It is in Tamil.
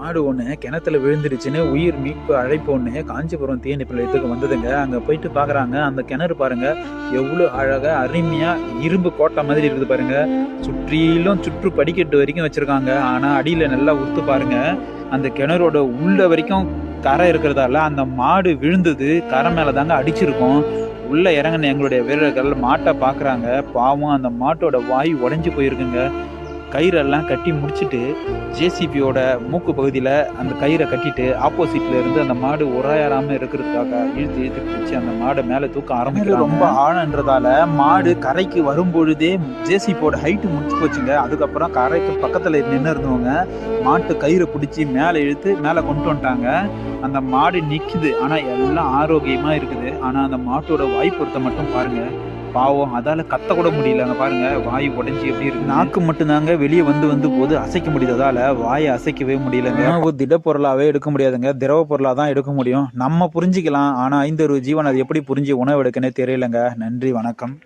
மாடு ஒன்று கிணத்துல விழுந்துடுச்சுன்னு உயிர் மீட்பு அழைப்பு ஒன்று காஞ்சிபுரம் தீயணைப்பு நிலையத்துக்கு வந்ததுங்க. அங்கே போயிட்டு பார்க்குறாங்க அந்த கிணறு பாருங்கள் எவ்வளோ அழகாக அருமையாக இரும்பு கோட்டை மாதிரி இருக்குது பாருங்கள் சுற்றிலும் சுற்று படிக்கட்டு வரைக்கும் வச்சுருக்காங்க. ஆனால் அடியில் நல்லா உத்து பாருங்க. அந்த கிணறோட உள்ள வரைக்கும் கரை இருக்கிறதால அந்த மாடு விழுந்தது. கரை மேலே தாங்க அடிச்சிருக்கும். உள்ளே இறங்கின எங்களுடைய வீரர்கள் மாட்டை பார்க்குறாங்க பாவம் அந்த மாட்டோட வாய் உடஞ்சி போயிருக்குங்க. கயிறெல்லாம் கட்டி முடிச்சிட்டு ஜேசிபியோட மூக்கு பகுதியில் அந்த கயிறை கட்டிட்டு ஆப்போசிட்ல இருந்து அந்த மாடு உராயாராம இருக்கிறதுக்காக இழுத்து இழுத்து பிடிச்சி அந்த மாடை மேலே தூக்க ஆரம்பிக்கிறது ரொம்ப ஆழன்றதால மாடு கரைக்கு வரும்பொழுதே ஜேசிபியோட ஹைட்டு முடிச்சு போச்சுங்க. அதுக்கப்புறம் கரைக்கு பக்கத்தில் நின்று இருந்தவங்க மாட்டு கயிறை பிடிச்சி மேலே இழுத்து மேலே கொண்டு வந்துட்டாங்க. அந்த மாடு நிற்குது ஆனால் எல்லாம் ஆரோக்கியமாக இருக்குது. ஆனால் அந்த மாட்டோட வாய் பொருத்த மட்டும் பாருங்க. பாவம் அதால கத்த கூட முடியல அங்க பாருங்க. வாய் உடைஞ்சு எப்படி இருக்கு? நாக்கு மட்டும்தாங்க வெளியே வந்து வந்து போது அசைக்க முடியாததால வாயை அசைக்கவே முடியலங்க. உணவு திடப்பொருளாவே எடுக்க முடியாதுங்க. திரவ பொருளா தான் எடுக்க முடியும். நம்ம புரிஞ்சுக்கலாம் ஆனா ஐந்து ஒரு ஜீவன் அது எப்படி புரிஞ்சு உணவு எடுக்கனே தெரியலங்க. நன்றி வணக்கம்.